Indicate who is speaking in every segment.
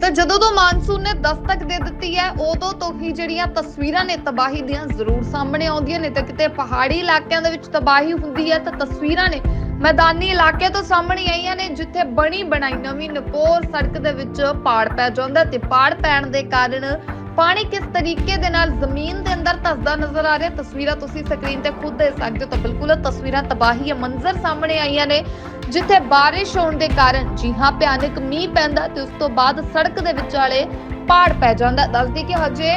Speaker 1: ਤੇ ਜਦੋਂ ਤੋਂ ਮਾਨਸੂਨ ਨੇ ਦਸਤਕ ਦੇ ਦਿੱਤੀ ਹੈ, ਉਦੋਂ ਤੋਂ ਹੀ ਜਿਹੜੀਆਂ ਤਸਵੀਰਾਂ ਨੇ ਤਬਾਹੀ ਦੀਆਂ ਜ਼ਰੂਰ ਸਾਹਮਣੇ ਆਉਂਦੀਆਂ ਨੇ ਤੇ ਕਿਤੇ ਪਹਾੜੀ ਇਲਾਕਿਆਂ ਦੇ ਵਿੱਚ ਤਬਾਹੀ ਹੁੰਦੀ ਹੈ, ਤਾਂ ਤਸਵੀਰਾਂ ਨੇ ਮੈਦਾਨੀ ਇਲਾਕੇ ਤੋਂ ਸਾਹਮਣੇ ਆਈਆਂ ਨੇ ਜਿੱਥੇ ਬਣੀ ਬਣਾਈ ਨਵੀਂ ਨਕੋਰ ਸੜਕ ਦੇ ਵਿੱਚ ਪਾੜ ਪੈ ਜਾਂਦਾ ਤੇ ਪਾੜ ਪੈਣ ਦੇ ਕਾਰਨ ਪਾਣੀ ਕਿਸ ਤਰੀਕੇ ਦੇ ਨਾਲ ਜ਼ਮੀਨ ਦੇ ਅੰਦਰ ਧੱਸਦਾ ਨਜ਼ਰ ਆ ਰਿਹਾ। ਤਸਵੀਰਾਂ ਤੁਸੀਂ ਸਕਰੀਨ ਤੇ ਖੁਦ ਦੇਖ ਸਕਦੇ ਹੋ ਤਾਂ ਬਿਲਕੁਲ ਤਸਵੀਰਾਂ ਤਬਾਹੀ ਮੰਜ਼ਰ ਸਾਹਮਣੇ ਆਈਆਂ ਨੇ ਜਿੱਥੇ ਬਾਰਿਸ਼ ਹੋਣ ਦੇ ਕਾਰਨ ਜੀ ਹਾਂ, ਭਿਆਨਕ ਮੀਂਹ ਪੈਂਦਾ ਤੇ ਉਸ ਤੋਂ ਬਾਅਦ ਸੜਕ ਦੇ ਵਿਚਾਲੇ ਪਾੜ ਪੈ ਜਾਂਦਾ। ਦੱਸਦੀ ਕਿ ਹਜੇ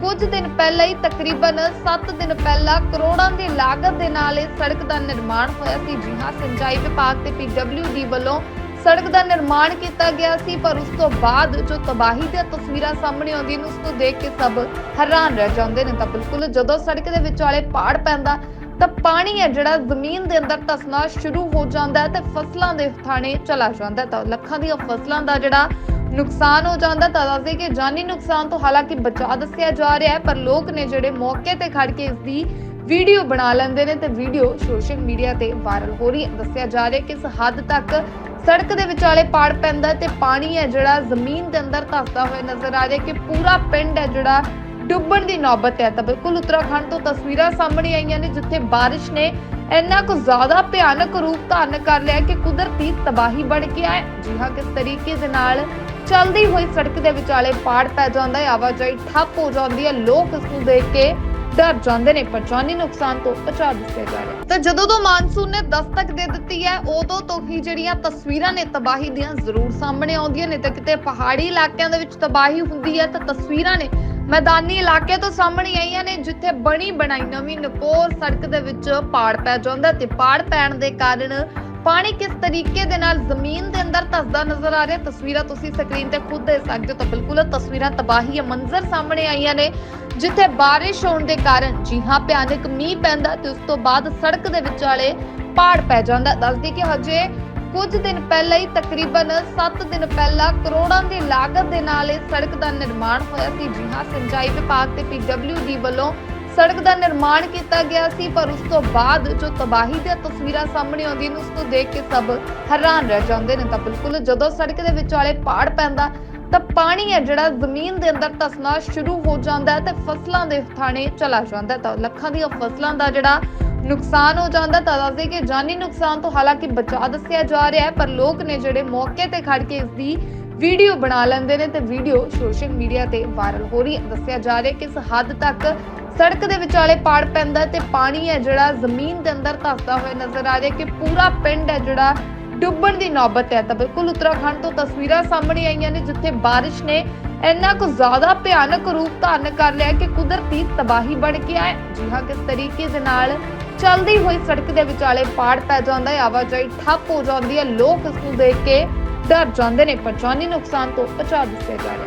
Speaker 1: ਕੁਝ ਦਿਨ ਪਹਿਲਾਂ ਹੀ, ਤਕਰੀਬਨ 7 ਦਿਨ ਪਹਿਲਾਂ, ਕਰੋੜਾਂ ਦੀ ਲਾਗਤ ਦੇ ਨਾਲ ਇਹ ਸੜਕ ਦਾ ਨਿਰਮਾਣ ਹੋਇਆ ਸੀ। ਜੀ ਹਾਂ ਸਿੰਜਾਈ ਵਿਭਾਗ ਤੇ ਪੀਡਬਲਯੂਡੀ ਵੱਲੋਂ ਸੜਕ ਦਾ ਨਿਰਮਾਣ ਕੀਤਾ ਗਿਆ ਸੀ, ਪਰ ਉਸ ਤੋਂ ਬਾਅਦ ਜੋ ਤਬਾਹੀ ਦੀਆਂ ਤਸਵੀਰਾਂ ਸਾਹਮਣੇ ਆਉਂਦੀਆਂ ਨੇ, ਉਸ ਨੂੰ ਦੇਖ ਕੇ ਸਭ ਹੈਰਾਨ ਰਹਿ ਜਾਂਦੇ ਨੇ। ਤਾਂ ਬਿਲਕੁਲ ਜਦੋਂ ਸੜਕ ਦੇ ਵਿਚਾਲੇ ਪਾੜ ਪੈਂਦਾ, ਤਾਂ ਪਾਣੀ ਹੈ ਜਿਹੜਾ ਜ਼ਮੀਨ ਦੇ ਅੰਦਰ ਧਸਣਾ ਸ਼ੁਰੂ ਹੋ ਜਾਂਦਾ ਹੈ ਤੇ ਫਸਲਾਂ ਦੇ ਥਾਣੇ ਚਲਾ ਜਾਂਦਾ ਤਾਂ ਲੱਖਾਂ ਦੀਆਂ ਫਸਲਾਂ ਦਾ ਜਿਹੜਾ ਨੁਕਸਾਨ ਹੋ ਜਾਂਦਾ, ਤਾਂ ਦੱਸਦੇ ਕਿ ਜਾਨੀ ਨੁਕਸਾਨ ਤੋਂ ਹਾਲਾਂਕਿ ਬਚਾ ਦੱਸਿਆ ਜਾ ਰਿਹਾ ਹੈ, ਪਰ ਲੋਕ ਨੇ ਜਿਹੜੇ ਮੌਕੇ ਤੇ ਖੜ ਕੇ ਇਸ ਦੀ ਵੀਡੀਓ ਬਣਾ ਲੈਂਦੇ ਨੇ ਤੇ ਵੀਡੀਓ ਸੋਸ਼ਲ ਮੀਡੀਆ ਤੇ ਵਾਇਰਲ ਹੋ ਰਹੀ ਹੈ। ਦੱਸਿਆ ਜਾ ਰਿਹਾ ਕਿ ਇਸ ਹੱਦ ਤੱਕ ਸੜਕ ਦੇ ਵਿਚਾਲੇ ਪਾੜ ਪੈਂਦਾ ਤੇ ਪਾਣੀ ਹੈ ਜਿਹੜਾ ਜ਼ਮੀਨ ਦੇ ਅੰਦਰ ਧੱਸਦਾ ਹੋਇਆ ਨਜ਼ਰ ਆ ਰਿਹਾ ਕਿ ਪੂਰਾ ਪਿੰਡ ਹੈ ਜਿਹੜਾ ਡੁੱਬਣ ਦੀ ਨੌਬਤ ਹੈ। ਤਾਂ ਬਿਲਕੁਲ ਉੱਤਰਾਖੰਡ ਤੋਂ ਤਸਵੀਰਾਂ ਸਾਹਮਣੇ ਆਈਆਂ ਨੇ, ਜਿੱਥੇ ਬਾਰਿਸ਼ ਨੇ ਇੰਨਾ ਕੁ ਜ਼ਿਆਦਾ ਭਿਆਨਕ ਰੂਪ ਧਾਰਨ ਕਰ ਲਿਆ ਕਿ ਕੁਦਰਤੀ ਤਬਾਹੀ ਬਣ ਕੇ ਆਏ ਜੀ ਹਾਂ, ਕਿਸ ਤਰੀਕੇ ਦੇ ਨਾਲ ਚੱਲਦੀ ਹੋਈ ਸੜਕ ਦੇ ਵਿਚਾਲੇ ਪਾੜ ਪੈ ਜਾਂਦਾ ਹੈ। ਆਵਾਜਾਈ ਠੱਪ ਹੋ ਜਾਂਦੀ ਹੈ। ਲੋਕ ਇਸ ਨੂੰ ਦੇਖ ਕੇ ਡਰ ਜਾਂਦੇ ਨੇ। ਪਰ ਜਾਨੀ ਨੁਕਸਾਨ ਤੋਂ ਬਚਾ ਦਿੱਤੇ ਜਾ ਰਹੇ ਤਾਂ ਜਦੋਂ ਤੋਂ ਮਾਨਸੂਨ ਨੇ ਦਸਤਕ ਦੇ ਦਿੱਤੀ ਹੈ, ਉਦੋਂ ਤੋਂ ਹੀ ਜਿਹੜੀਆਂ ਤਸਵੀਰਾਂ ਨੇ ਤਬਾਹੀ ਦੀਆਂ ਜ਼ਰੂਰ ਸਾਹਮਣੇ ਆਉਂਦੀਆਂ ਨੇ। ਤੇ ਕਿਤੇ ਪਹਾੜੀ ਇਲਾਕਿਆਂ ਦੇ ਵਿੱਚ ਤਬਾਹੀ ਹੁੰਦੀ ਹੈ, ਤਾਂ ਤਸਵੀਰਾਂ ਨੇ ਮੈਦਾਨੀ ਇਲਾਕੇ ਤੋਂ ਸਾਹਮਣੇ ਆਈਆਂ ਨੇ, ਜਿੱਥੇ ਬਣੀ ਬਣਾਈ ਨਵੀਂ ਨਕੋਰ ਸੜਕ ਦੇ ਵਿੱਚ ਪਾੜ ਪੈ ਜਾਂਦਾ ਤੇ ਪਾੜ ਪੈਣ ਦੇ ਕਾਰਨ ਪਾਣੀ ਕਿਸ ਤਰੀਕੇ ਦੇ ਨਾਲ ਜ਼ਮੀਨ ਦੇ ਅੰਦਰ ਧੱਸਦਾ ਨਜ਼ਰ ਆ ਰਿਹਾ? ਤਸਵੀਰਾਂ ਤੁਸੀਂ ਸਕਰੀਨ ਤੇ ਖੁਦ ਦੇਖ ਸਕਦੇ ਹੋ ਤਾਂ ਬਿਲਕੁਲ ਤਸਵੀਰਾਂ ਤਬਾਹੀ ਮੰਜ਼ਰ ਸਾਹਮਣੇ ਆਈਆਂ ਨੇ, ਜਿੱਥੇ ਬਾਰਿਸ਼ ਹੋਣ ਦੇ ਕਾਰਨ ਜੀ ਹਾਂ, ਭਿਆਨਕ ਮੀਂਹ ਪੈਂਦਾ ਤੇ ਉਸ ਤੋਂ ਬਾਅਦ ਸੜਕ ਦੇ ਵਿਚਾਲੇ ਪਾੜ ਪੈ ਜਾਂਦਾ। ਦੱਸਦੀ ਕਿ ਹਜੇ ਕੁਝ ਦਿਨ ਪਹਿਲਾਂ ਹੀ ਤਕਰੀਬਨ 7 ਦਿਨ ਪਹਿਲਾਂ ਕਰੋੜਾਂ ਦੀ ਲਾਗਤ ਦੇ ਨਾਲ ਇਹ ਸੜਕ ਦਾ ਨਿਰਮਾਣ ਹੋਇਆ ਸੀ। ਜੀ ਹਾਂ ਸਿੰਜਾਈ ਵਿਭਾਗ ਤੇ ਪੀਡਬਲਯੂਡੀ ਵੱਲੋਂ ਸੜਕ ਦਾ ਨਿਰਮਾਣ ਕੀਤਾ ਗਿਆ ਸੀ, ਪਰ ਉਸ ਤੋਂ ਬਾਅਦ ਜੋ ਤਬਾਹੀ ਦੀਆਂ ਤਸਵੀਰਾਂ ਸਾਹਮਣੇ ਆਉਂਦੀਆਂ ਨੇ, ਉਸ ਨੂੰ ਦੇਖ ਕੇ ਸਭ ਹੈਰਾਨ ਰਹਿ ਜਾਂਦੇ ਨੇ। ਤਾਂ ਬਿਲਕੁਲ ਜਦੋਂ ਸੜਕ ਦੇ ਵਿਚਾਲੇ ਪਾੜ ਪੈਂਦਾ, ਤਾਂ ਪਾਣੀ ਹੈ ਜਿਹੜਾ ਜ਼ਮੀਨ ਦੇ ਅੰਦਰ ਧਸਣਾ ਸ਼ੁਰੂ ਹੋ ਜਾਂਦਾ ਹੈ ਤੇ ਫਸਲਾਂ ਦੇ ਥਾਣੇ ਚਲਾ ਜਾਂਦਾ ਤਾਂ ਲੱਖਾਂ ਦੀਆਂ ਫਸਲਾਂ ਦਾ ਜਿਹੜਾ ਨੁਕਸਾਨ ਹੋ ਜਾਂਦਾ, ਤਾਂ ਦੱਸਦੇ ਕਿ ਜਾਨੀ ਨੁਕਸਾਨ ਤੋਂ ਹਾਲਾਂਕਿ ਬਚਾ ਦੱਸਿਆ ਜਾ ਰਿਹਾ ਹੈ, ਪਰ ਲੋਕ ਨੇ ਜਿਹੜੇ ਮੌਕੇ ਤੇ ਖੜ ਕੇ ਇਸ ਦੀ ਵੀਡੀਓ ਬਣਾ ਲੈਂਦੇ ਨੇ ਤੇ ਵੀਡੀਓ ਸੋਸ਼ਲ ਮੀਡੀਆ ਤੇ ਵਾਇਰਲ ਹੋ ਰਹੀ ਹੈ। ਦੱਸਿਆ ਜਾ ਰਿਹਾ ਹੈ ਕਿ ਇਸ ਹੱਦ ਤੱਕ ਸੜਕ ਦੇ ਵਿਚਾਲੇ ਪਾੜ ਪੈਂਦਾ ਤੇ ਪਾਣੀ ਹੈ ਜਿਹੜਾ ਜ਼ਮੀਨ ਦੇ ਅੰਦਰ ਧੱਸਦਾ ਹੋਇਆ ਨਜ਼ਰ ਆ ਰਿਹਾ ਕਿ ਪੂਰਾ ਪਿੰਡ ਹੈ ਜਿਹੜਾ ਡੁੱਬਣ ਦੀ ਨੌਬਤ ਹੈ। ਤਾਂ ਬਿਲਕੁਲ ਉੱਤਰਾਖੰਡ ਤੋਂ ਤਸਵੀਰਾਂ ਸਾਹਮਣੇ ਆਈਆਂ ਨੇ ਜਿੱਥੇ ਬਾਰਿਸ਼ ਨੇ ਇੰਨਾ ਕੁ ਜ਼ਿਆਦਾ ਭਿਆਨਕ ਰੂਪ ਧਾਰਨ ਕਰ ਲਿਆ ਕਿ ਕੁਦਰਤੀ ਤਬਾਹੀ ਬਣ ਕੇ ਆਏ ਜੀ ਹਾਂ, ਕਿਸ ਤਰੀਕੇ ਦੇ ਨਾਲ ਚੱਲਦੀ ਹੋਈ ਸੜਕ ਦੇ ਵਿਚਾਲੇ ਪਾੜ ਪੈ ਜਾਂਦਾ ਹੈ, ਆਵਾਜਾਈ ਠੱਪ ਹੋ ਜਾਂਦੀ ਹੈ, ਲੋਕ ਇਸ ਨੂੰ ਦੇਖ ਕੇ ਡਰ ਜਾਂਦੇ ਨੇ, ਪਰ ਜਾਨੀ ਨੁਕਸਾਨ ਤੋਂ ਬਚਾ ਦਿੱਤੇ ਜਾ ਰਹੇ